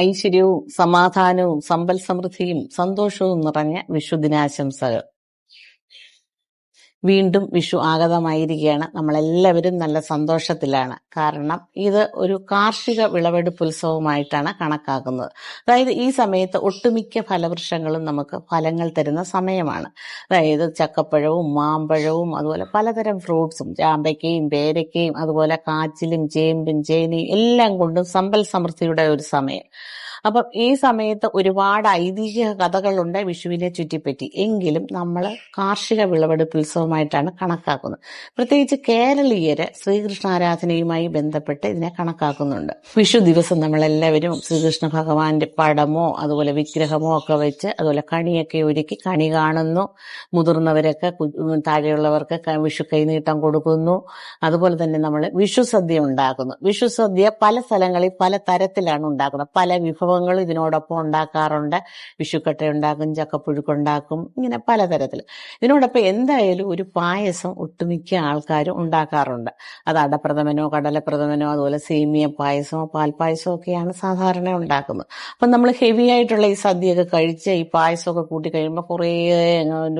ഐശ്വര്യവും സമാധാനവും സമ്പൽ സമൃദ്ധിയും സന്തോഷവും നിറഞ്ഞ വിഷുദിനാശംസകൾ വീണ്ടും വിഷു ആഗതമായിരിക്കുകയാണ്. നമ്മളെല്ലാവരും നല്ല സന്തോഷത്തിലാണ്. കാരണം ഇത് ഒരു കാർഷിക വിളവെടുപ്പ് ഉത്സവമായിട്ടാണ് കണക്കാക്കുന്നത്. അതായത് ഈ സമയത്ത് ഒട്ടുമിക്ക ഫലവൃക്ഷങ്ങളും നമുക്ക് ഫലങ്ങൾ തരുന്ന സമയമാണ്. അതായത് ചക്കപ്പഴവും മാമ്പഴവും അതുപോലെ പലതരം ഫ്രൂട്ട്സും ചാമ്പയ്ക്കയും പേരയ്ക്കയും അതുപോലെ കാച്ചിലും ചേമ്പും ചേനയും എല്ലാം കൊണ്ടും സമ്പൽ സമൃദ്ധിയുടെ ഒരു സമയം. അപ്പം ഈ സമയത്ത് ഒരുപാട് ഐതിഹ്യ കഥകളുണ്ട് വിഷുവിനെ ചുറ്റിപ്പറ്റി. എങ്കിലും നമ്മൾ കാർഷിക വിളവെടുപ്പ് ഉത്സവമായിട്ടാണ് കണക്കാക്കുന്നത്. പ്രത്യേകിച്ച് കേരളീയര് ശ്രീകൃഷ്ണാരാധനയുമായി ബന്ധപ്പെട്ട് ഇതിനെ കണക്കാക്കുന്നുണ്ട്. വിഷു ദിവസം നമ്മളെല്ലാവരും ശ്രീകൃഷ്ണ ഭഗവാന്റെ പടമോ അതുപോലെ വിഗ്രഹമോ ഒക്കെ വെച്ച് അതുപോലെ കണിയൊക്കെ ഒരുക്കി കണി കാണുന്നു. മുതിർന്നവരൊക്കെ താഴെയുള്ളവർക്ക് വിഷു കൈനീട്ടം കൊടുക്കുന്നു. അതുപോലെ തന്നെ നമ്മൾ വിഷു സദ്യ ഉണ്ടാക്കുന്നു. വിഷു സദ്യ പല സ്ഥലങ്ങളിൽ പല തരത്തിലാണ് ഉണ്ടാക്കുന്നത്. പല വിഭവങ്ങളും ഇതിനോടൊപ്പം ഉണ്ടാക്കാറുണ്ട്. വിഷുക്കട്ട ഉണ്ടാക്കും ചക്കപ്പുഴുക്കുണ്ടാക്കും ഇങ്ങനെ പലതരത്തിൽ ഇതിനോടൊപ്പം എന്തായാലും ഒരു പായസം ഒട്ടുമിക്ക ആൾക്കാരും ഉണ്ടാക്കാറുണ്ട്. അത് അടപ്രഥമനോ കടലപ്രഥമനോ അതുപോലെ സേമിയ പായസമോ പാൽപ്പായസമോ ഒക്കെയാണ് സാധാരണ ഉണ്ടാക്കുന്നത്. അപ്പം നമ്മൾ ഹെവി ആയിട്ടുള്ള ഈ സദ്യയൊക്കെ കഴിച്ച് ഈ പായസമൊക്കെ കൂട്ടി കഴിയുമ്പോൾ കുറേ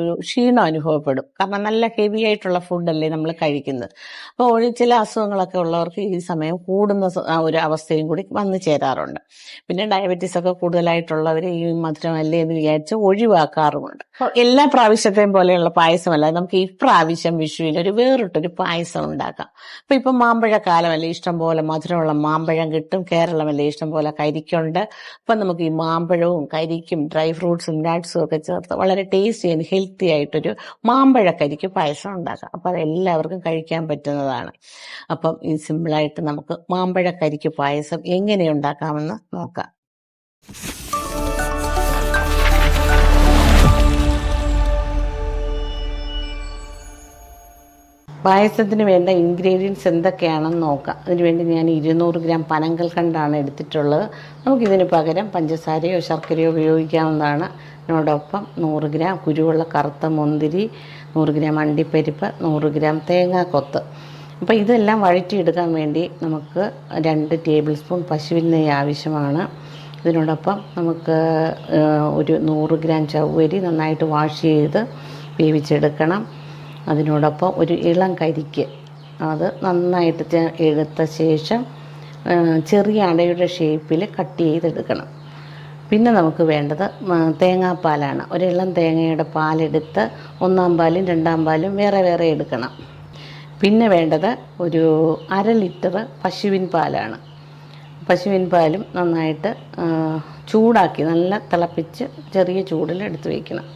ഒരു ക്ഷീണം അനുഭവപ്പെടും. കാരണം നല്ല ഹെവി ആയിട്ടുള്ള ഫുഡല്ലേ നമ്മൾ കഴിക്കുന്നത്. അപ്പോൾ ചില അസുഖങ്ങളൊക്കെ ഉള്ളവർക്ക് ഈ സമയം കൂടുന്ന ഒരു അവസ്ഥയും കൂടി വന്നു ചേരാറുണ്ട്. പിന്നെ ഡയബറ്റീസ് ഒക്കെ കൂടുതലായിട്ടുള്ളവർ ഈ മധുരമല്ലേ എന്ന് വിചാരിച്ച് ഒഴിവാക്കാറുമുണ്ട്. എല്ലാ പ്രാവശ്യത്തെയും പോലെയുള്ള പായസമല്ല. നമുക്ക് ഈ പ്രാവശ്യം വിഷുവിൽ ഒരു വേറിട്ടൊരു പായസം ഉണ്ടാക്കാം. അപ്പൊ ഇപ്പൊ മാമ്പഴക്കാലമല്ലേ ഇഷ്ടംപോലെ മധുരമുള്ള മാമ്പഴം കിട്ടും കേരളമല്ലേ ഇഷ്ടം പോലെ കരിക്കുണ്ട്. അപ്പൊ നമുക്ക് ഈ മാമ്പഴവും കരിക്കും ഡ്രൈ ഫ്രൂട്ട്സും നട്ട്സും ഒക്കെ ചേർത്ത് വളരെ ടേസ്റ്റി ആൻഡ് ഹെൽത്തി ആയിട്ടൊരു മാമ്പഴക്കരിക്ക് പായസം ഉണ്ടാക്കാം. അപ്പൊ അത് എല്ലാവർക്കും കഴിക്കാൻ പറ്റുന്നതാണ്. അപ്പം ഈ സിമ്പിളായിട്ട് നമുക്ക് മാമ്പഴക്കരിക്ക് പായസം എങ്ങനെ ഉണ്ടാക്കാമെന്ന് നോക്കാം. പായസത്തിന് വേണ്ട ഇൻഗ്രീഡിയൻസ് എന്തൊക്കെയാണെന്ന് നോക്കാം. അതിനുവേണ്ടി ഞാൻ ഇരുന്നൂറ് ഗ്രാം പനങ്കൽ കണ്ടാണ് എടുത്തിട്ടുള്ളത്. നമുക്കിതിന് പകരം പഞ്ചസാരയോ ശർക്കരയോ ഉപയോഗിക്കാവുന്നതാണ്. അതിനോടൊപ്പം നൂറ് ഗ്രാം കുരുവുള്ള കറുത്ത മുന്തിരി നൂറ് ഗ്രാം അണ്ടിപ്പരിപ്പ് നൂറ് ഗ്രാം തേങ്ങാക്കൊത്ത് അപ്പോൾ ഇതെല്ലാം വഴറ്റിയെടുക്കാൻ വേണ്ടി നമുക്ക് രണ്ട് ടേബിൾ സ്പൂൺ പശുവിൻ നെയ്യ് ആവശ്യമാണ്. ഇതിനോടൊപ്പം നമുക്ക് ഒരു നൂറ് ഗ്രാം ചവ്വരി നന്നായിട്ട് വാഷ് ചെയ്ത് വേവിച്ചെടുക്കണം. അതിനോടൊപ്പം ഒരു ഇളം കരിക്ക്. അത് നന്നായിട്ട് എടുത്ത ശേഷം ചെറിയ അടയുടെ ഷേപ്പിൽ കട്ട് ചെയ്തെടുക്കണം. പിന്നെ നമുക്ക് വേണ്ടത് തേങ്ങാപ്പാലാണ്. ഒരു ഇളം തേങ്ങയുടെ പാലെടുത്ത് ഒന്നാം പാലും രണ്ടാം പാലും വേറെ വേറെ എടുക്കണം. പിന്നെ വേണ്ടത് ഒരു അര ലിറ്റർ പശുവിൻ പാലാണ്. പശുവിൻ പാലും നന്നായിട്ട് ചൂടാക്കി നല്ല തിളപ്പിച്ച് ചെറിയ ചൂടിൽ എടുത്ത് വയ്ക്കണം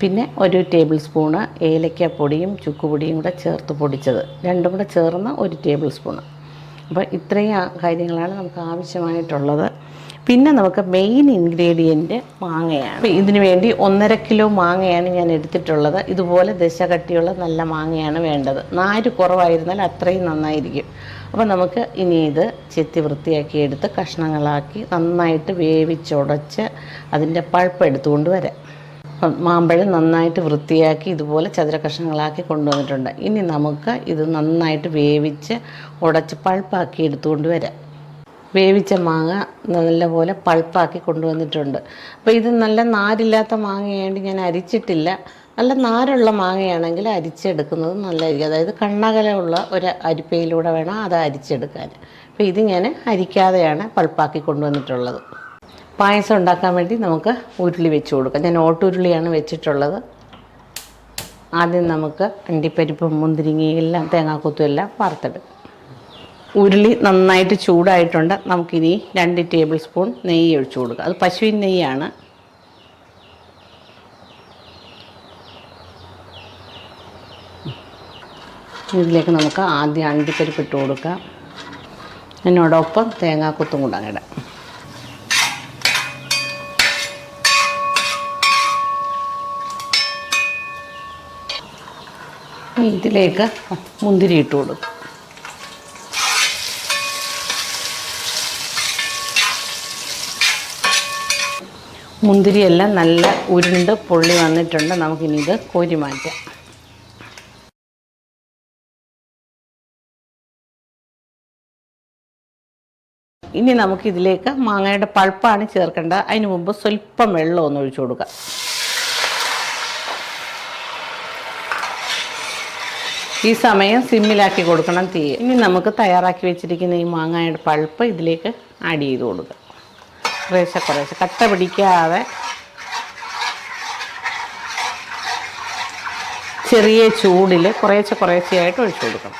പിന്നെ ഒരു ടേബിൾ സ്പൂണ് ഏലക്കപ്പൊടിയും ചുക്കുപൊടിയും കൂടെ ചേർത്ത് പൊടിച്ചത്. രണ്ടും കൂടെ ചേർന്ന് ഒരു ടേബിൾ സ്പൂണ്. അപ്പോൾ ഇത്രയും കാര്യങ്ങളാണ് നമുക്ക് ആവശ്യമായിട്ടുള്ളത്. പിന്നെ നമുക്ക് മെയിൻ ഇൻഗ്രീഡിയന്റ് മാങ്ങയാണ്. ഇതിന് വേണ്ടി ഒന്നര കിലോ മാങ്ങയാണ് ഞാൻ എടുത്തിട്ടുള്ളത്. ഇതുപോലെ ദശ കട്ടിയുള്ള നല്ല മാങ്ങയാണ് വേണ്ടത്. നാര് കുറവായിരുന്നാൽ അത്രയും നന്നായിരിക്കും. അപ്പോൾ നമുക്ക് ഇനി ഇത് ചെത്തി വൃത്തിയാക്കി എടുത്ത് കഷ്ണങ്ങളാക്കി നന്നായിട്ട് വേവിച്ചുടച്ച് അതിന്റെ പൾപ്പ് എടുത്തുകൊണ്ട് വരാം. മാമ്പഴം നന്നായിട്ട് വൃത്തിയാക്കി ഇതുപോലെ ചതുര കഷ്ണങ്ങളാക്കി കൊണ്ടുവന്നിട്ടുണ്ട്. ഇനി നമുക്ക് ഇത് നന്നായിട്ട് വേവിച്ച് ഉടച്ച് പൾപ്പാക്കി എടുത്തുകൊണ്ട് വരാം. വേവിച്ച മാങ്ങ നല്ലപോലെ പൾപ്പാക്കി കൊണ്ടുവന്നിട്ടുണ്ട്. അപ്പോൾ ഇത് നല്ല നാരില്ലാത്ത മാങ്ങയായതുകൊണ്ട് ഞാൻ അരിച്ചിട്ടില്ല. നല്ല നാരുള്ള മാങ്ങയാണെങ്കിൽ അരിച്ചെടുക്കുന്നത് നല്ലതായിരിക്കും. അതായത് കണ്ണകലമുള്ള ഒരു അരിപ്പയിലൂടെ വേണം അത് അരിച്ചെടുക്കാൻ. അപ്പോൾ ഇത് ഞാൻ അരിക്കാതെയാണ് പൾപ്പാക്കി കൊണ്ടുവന്നിട്ടുള്ളത്. പായസം ഉണ്ടാക്കാൻ വേണ്ടി നമുക്ക് ഉരുളി വെച്ച് കൊടുക്കാം. ഞാൻ ഓട്ടുരുളിയാണ് വെച്ചിട്ടുള്ളത്. ആദ്യം നമുക്ക് അണ്ടിപ്പരിപ്പും മുന്തിരിങ്ങയും എല്ലാം തേങ്ങാക്കൊത്തും എല്ലാം വറുത്തെടുക്കാം. ഉരുളി നന്നായിട്ട് ചൂടായിട്ടുണ്ട്. നമുക്കിനി രണ്ട് ടേബിൾ സ്പൂൺ നെയ്യ് ഒഴിച്ചു കൊടുക്കുക അത് പശുവിൻ നെയ്യാണ്. ഇതിലേക്ക് നമുക്ക് ആദ്യം അണ്ടിപ്പരിപ്പ് ഇട്ട് കൊടുക്കാം. എന്നോടൊപ്പം തേങ്ങാക്കൊത്തും കൂടെ അങ്ങിടാം ഇതിലേക്ക് മുന്തിരി ഇട്ട് കൊടുക്കും. മുന്തിരിയെല്ലാം നല്ല ഉരുണ്ട് പൊള്ളി വന്നിട്ടുണ്ട്. നമുക്കിനി ഇത് കോരി മാറ്റാം. ഇനി നമുക്കിതിലേക്ക് മാങ്ങയുടെ പൾപ്പാണ് ചേർക്കേണ്ടത്. അതിന് മുമ്പ് സ്വല്പം വെള്ളം ഒന്ന് ഒഴിച്ചു കൊടുക്കുക ഈ സമയം സിമ്മിലാക്കി കൊടുക്കണം തീ ഇനി നമുക്ക് തയ്യാറാക്കി വെച്ചിരിക്കുന്ന ഈ മാങ്ങയുടെ പൾപ്പ് ഇതിലേക്ക് ആഡ് ചെയ്ത് കൊടുക്കുക കുറേശ്ശെ കുറേശ്ശെ കട്ട പിടിക്കാതെ ചെറിയ ചൂടിൽ കുറേശ്ശെ കുറേശ്ശെയായിട്ട് ഒഴിച്ചു കൊടുക്കണം.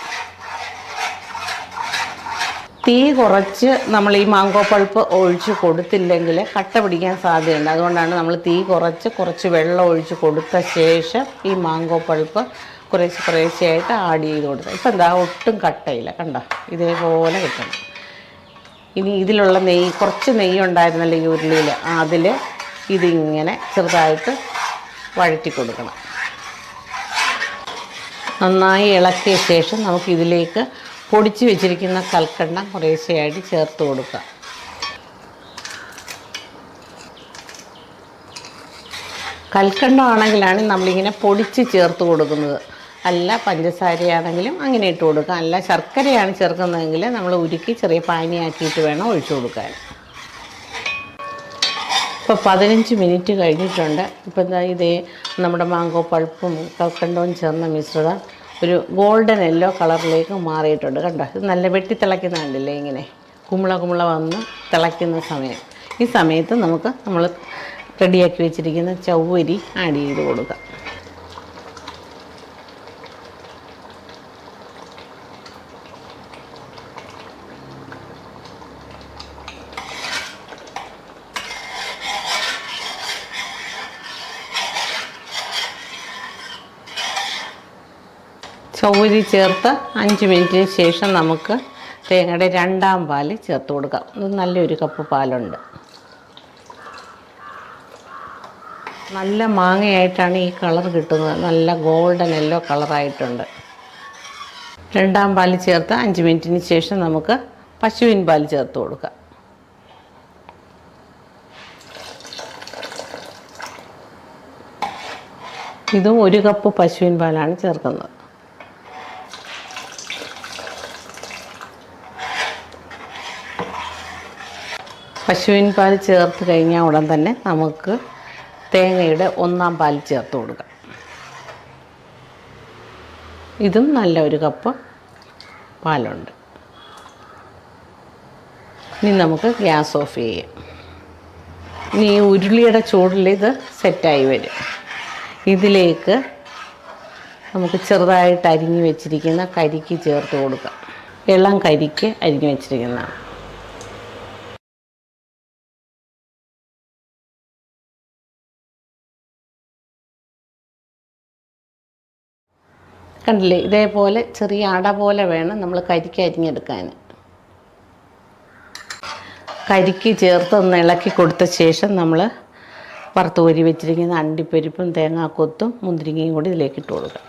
തീ കുറച്ച് നമ്മൾ ഈ മാങ്കോ പൾപ്പ് ഒഴിച്ച് കൊടുത്തില്ലെങ്കിൽ കട്ട പിടിക്കാൻ സാധ്യതയുണ്ട്. അതുകൊണ്ടാണ് നമ്മൾ തീ കുറച്ച് കുറച്ച് വെള്ളം ഒഴിച്ച് കൊടുത്ത ശേഷം ഈ മാങ്കോ പൾപ്പ് കുറേശ്ശെ കുറേശ്ശെയായിട്ട് ആഡ് ചെയ്ത് കൊടുക്കുക. ഇപ്പം എന്താ ഒട്ടും കട്ടയില്ല. കണ്ട? ഇതേപോലെ കിട്ടണം. ഇനി ഇതിലുള്ള നെയ്യ് കുറച്ച് നെയ്യ് ഉണ്ടായിരുന്നല്ലോ ഈ ഉരുളിയിൽ അതിൽ ഇതിങ്ങനെ ചെറുതായിട്ട് വഴറ്റി കൊടുക്കണം. നന്നായി ഇളക്കിയ ശേഷം നമുക്കിതിലേക്ക് പൊടിച്ച് വെച്ചിരിക്കുന്ന കൽക്കണ്ടം കുറേശ്ശെയായിട്ട് ചേർത്ത് കൊടുക്കുക. കൽക്കണ്ടമാണെങ്കിലാണ് നമ്മളിങ്ങനെ പൊടിച്ച് ചേർത്ത് കൊടുക്കുന്നത്. അല്ല പഞ്ചസാരയാണെങ്കിലും അങ്ങനെ ഇട്ട് കൊടുക്കാം. അല്ല ശർക്കരയാണ് ചേർക്കുന്നതെങ്കിൽ നമ്മൾ ഉരുക്കി ചെറിയ പാനിയാക്കിയിട്ട് വേണം ഒഴിച്ചു കൊടുക്കാൻ. ഇപ്പോൾ പതിനഞ്ച് മിനിറ്റ് കഴിഞ്ഞിട്ടുണ്ട്. ഇപ്പോൾ എന്താ ഇതേ നമ്മുടെ മാങ്കോ പൾപ്പും കൽക്കണ്ടവും ചേർന്ന മിശ്രിതം ഒരു ഗോൾഡൻ യെല്ലോ കളറിലേക്ക് മാറിയിട്ടുണ്ട്. കണ്ടോ? ഇത് നല്ല വെട്ടി തിളയ്ക്കുന്ന കണ്ടില്ലേ ഇങ്ങനെ? കുമ്പള കുമ്പള വന്ന് തിളയ്ക്കുന്ന സമയം. ഈ സമയത്ത് നമുക്ക് നമ്മൾ റെഡിയാക്കി വെച്ചിരിക്കുന്ന ചവ്വരി ആഡ് ചെയ്ത് കൊടുക്കാം. ചൗരി ചേർത്ത് അഞ്ച് മിനിറ്റിന് ശേഷം നമുക്ക് തേങ്ങയുടെ രണ്ടാം പാൽ ചേർത്ത് കൊടുക്കാം. ഇത് നല്ലൊരു കപ്പ് പാലുണ്ട്. നല്ല മാങ്ങയായിട്ടാണ് ഈ കളർ കിട്ടുന്നത്. നല്ല ഗോൾഡൻ യെല്ലോ കളറായിട്ടുണ്ട്. രണ്ടാം പാൽ ചേർത്ത് അഞ്ച് മിനിറ്റിന് ശേഷം നമുക്ക് പശുവിൻ പാൽ ചേർത്ത് കൊടുക്കാം. ഇതും ഒരു കപ്പ് പശുവിൻ പാലാണ് ചേർക്കുന്നത്. പശുവിൻ പാൽ ചേർത്ത് കഴിഞ്ഞാൽ ഉടൻ തന്നെ നമുക്ക് തേങ്ങയുടെ ഒന്നാം പാൽ ചേർത്ത് കൊടുക്കാം. ഇതും നല്ല ഒരു കപ്പ് പാലുണ്ട്. ഇനി നമുക്ക് ഗ്യാസ് ഓഫ് ചെയ്യാം. ഇനി ഉരുളിയുടെ ചൂടിൽ ഇത് സെറ്റായി വരും. ഇതിലേക്ക് നമുക്ക് ചെറുതായിട്ട് അരിഞ്ഞു വെച്ചിരിക്കുന്ന കരിക്ക് ചേർത്ത് കൊടുക്കാം. ഇളം കരിക്ക് അരിഞ്ഞു വെച്ചിരിക്കുന്നതാണ്. കണ്ടില്ലേ? ഇതേപോലെ ചെറിയ അട പോലെ വേണം നമ്മൾ കരിക്ക് അരിഞ്ഞെടുക്കാൻ. കരിക്ക് ചേർത്ത് ഒന്ന് ഇളക്കി കൊടുത്ത ശേഷം നമ്മൾ വറുത്ത് കോരി വെച്ചിരിക്കുന്ന അണ്ടിപ്പരിപ്പും തേങ്ങാക്കൊത്തും മുന്തിരിങ്ങയും കൂടി ഇതിലേക്ക് ഇട്ട് കൊടുക്കാം.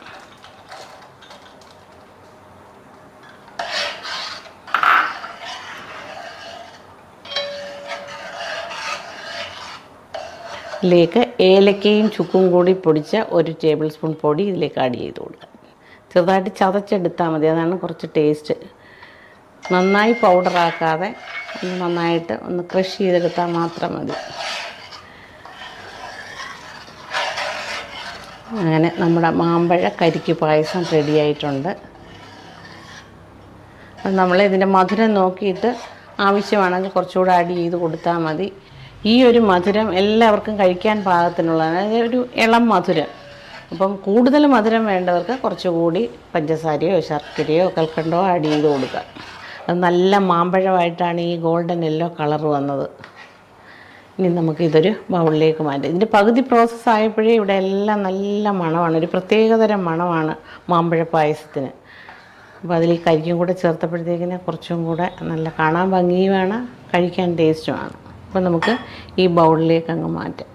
ഇതിലേക്ക് ഏലക്കയും ചുക്കും കൂടി പൊടിച്ച ഒരു ടേബിൾ സ്പൂൺ പൊടി ഇതിലേക്ക് ആഡ് ചെയ്ത് കൊടുക്കുക ചെറുതായിട്ട് ചതച്ചെടുത്താൽ മതി. അതാണ് കുറച്ച് ടേസ്റ്റ് നന്നായി പൗഡറാക്കാതെ ഒന്ന് നന്നായിട്ട് ഒന്ന് ക്രഷ് ചെയ്തെടുത്താൽ മാത്രം മതി. അങ്ങനെ നമ്മുടെ മാമ്പഴ കരിക്ക് പായസം റെഡിയായിട്ടുണ്ട് നമ്മൾ ഇതിന്റെ മധുരം നോക്കിയിട്ട് ആവശ്യമാണെങ്കിൽ കുറച്ചുകൂടെ ആഡ് ചെയ്ത് കൊടുത്താൽ മതി. ഈ ഒരു മധുരം എല്ലാവർക്കും കഴിക്കാൻ പാകത്തിനുള്ളതാണ്. ഒരു ഇളം മധുരം. അപ്പം കൂടുതൽ മധുരം വേണ്ടവർക്ക് കുറച്ചുകൂടി പഞ്ചസാരയോ ശർക്കരയോ കൽക്കണ്ടോ ആഡ് ചെയ്ത് കൊടുക്കുക. അത് നല്ല മാമ്പഴമായിട്ടാണ് ഈ ഗോൾഡൻ യെല്ലോ കളർ വന്നത്. ഇനി നമുക്ക് ഇതൊരു ബൗളിലേക്ക് മാറ്റാം. ഇതിന്റെ പകുതി പ്രോസസ്സ് ആയപ്പോഴേ ഇവിടെ എല്ലാം നല്ല മണമാണ്. ഒരു പ്രത്യേകതരം മണമാണ് മാമ്പഴ പായസത്തിന്. അപ്പോൾ അതിൽ കരിക്കും കൂടെ ചേർത്തപ്പോഴത്തേക്കിന് കുറച്ചും കൂടെ നല്ല കാണാൻ ഭംഗിയുമാണ് കഴിക്കാൻ ടേസ്റ്റുമാണ്. അപ്പോൾ നമുക്ക് ഈ ബൗളിലേക്ക് അങ്ങ് മാറ്റാം.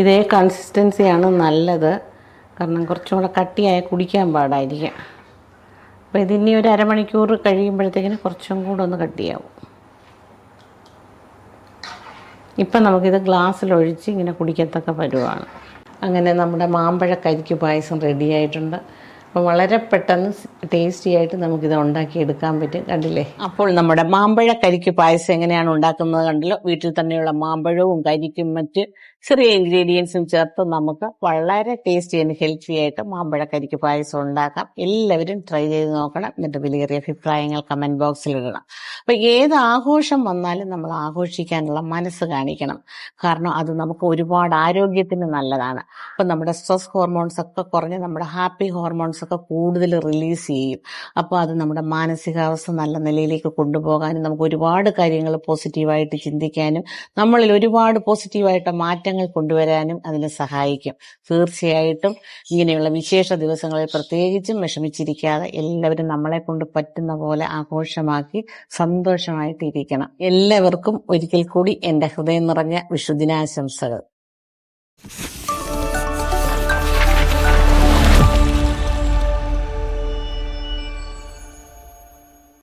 ഇതേ കൺസിസ്റ്റൻസിയാണ് നല്ലത്. കാരണം കുറച്ചും കൂടെ കട്ടിയായ കുടിക്കാൻ പാടായിരിക്കും. അപ്പോൾ ഇതിനി ഒരു അരമണിക്കൂർ കഴിയുമ്പോഴത്തേക്കിന് കുറച്ചും കൂടെ ഒന്ന് കട്ടിയാവും. ഇപ്പം നമുക്കിത് ഗ്ലാസ്സിലൊഴിച്ച് ഇങ്ങനെ കുടിക്കത്തക്ക പരുവാണ്. അങ്ങനെ നമ്മുടെ മാമ്പഴ കരിക്ക് പായസം റെഡിയായിട്ടുണ്ട് അപ്പോൾ വളരെ പെട്ടെന്ന് ടേസ്റ്റി ആയിട്ട് നമുക്കിത് ഉണ്ടാക്കിയെടുക്കാൻ പറ്റും. കണ്ടില്ലേ? അപ്പോൾ നമ്മുടെ മാമ്പഴ കരിക്ക് പായസം എങ്ങനെയാണ് ഉണ്ടാക്കുന്നത് കണ്ടല്ലോ? വീട്ടിൽ തന്നെയുള്ള മാമ്പഴവും കരിക്കും മറ്റ് ചെറിയ ഇൻഗ്രീഡിയൻസും ചേർത്ത് നമുക്ക് വളരെ ടേസ്റ്റി ആൻഡ് ഹെൽത്തി ആയിട്ട് മാമ്പഴക്കരിക്ക് പായസം ഉണ്ടാക്കാം. എല്ലാവരും ട്രൈ ചെയ്ത് നോക്കണം. എന്നിട്ട് വിലയേറിയ അഭിപ്രായങ്ങൾ കമന്റ് ബോക്സിൽ ഇടണം. അപ്പൊ ഏത് ആഘോഷം വന്നാലും നമ്മൾ ആഘോഷിക്കാനുള്ള മനസ്സ് കാണിക്കണം. കാരണം അത് നമുക്ക് ഒരുപാട് ആരോഗ്യത്തിന് നല്ലതാണ്. അപ്പൊ നമ്മുടെ സ്ട്രെസ് ഹോർമോൺസ് ഒക്കെ കുറഞ്ഞ് നമ്മുടെ ഹാപ്പി ഹോർമോൺസ് ഒക്കെ കൂടുതൽ റിലീസ് ചെയ്യും. അപ്പോൾ അത് നമ്മുടെ മാനസികാവസ്ഥ നല്ല നിലയിലേക്ക് കൊണ്ടുപോകാനും നമുക്ക് ഒരുപാട് കാര്യങ്ങൾ പോസിറ്റീവായിട്ട് ചിന്തിക്കാനും നമ്മളിൽ ഒരുപാട് പോസിറ്റീവായിട്ട് മാറ്റങ്ങൾ കൊണ്ടുവരാനും അതിന് സഹായിക്കും. തീർച്ചയായിട്ടും ഇങ്ങനെയുള്ള വിശേഷ ദിവസങ്ങളിൽ പ്രത്യേകിച്ചും വിഷമിച്ചിരിക്കാതെ എല്ലാവരും നമ്മളെ കൊണ്ട് പറ്റുന്ന പോലെ ആഘോഷമാക്കി സന്തോഷമായിട്ടിരിക്കണം. എല്ലാവർക്കും ഒരിക്കൽ കൂടി എന്റെ ഹൃദയം നിറഞ്ഞ വിഷുദിനാശംസകൾ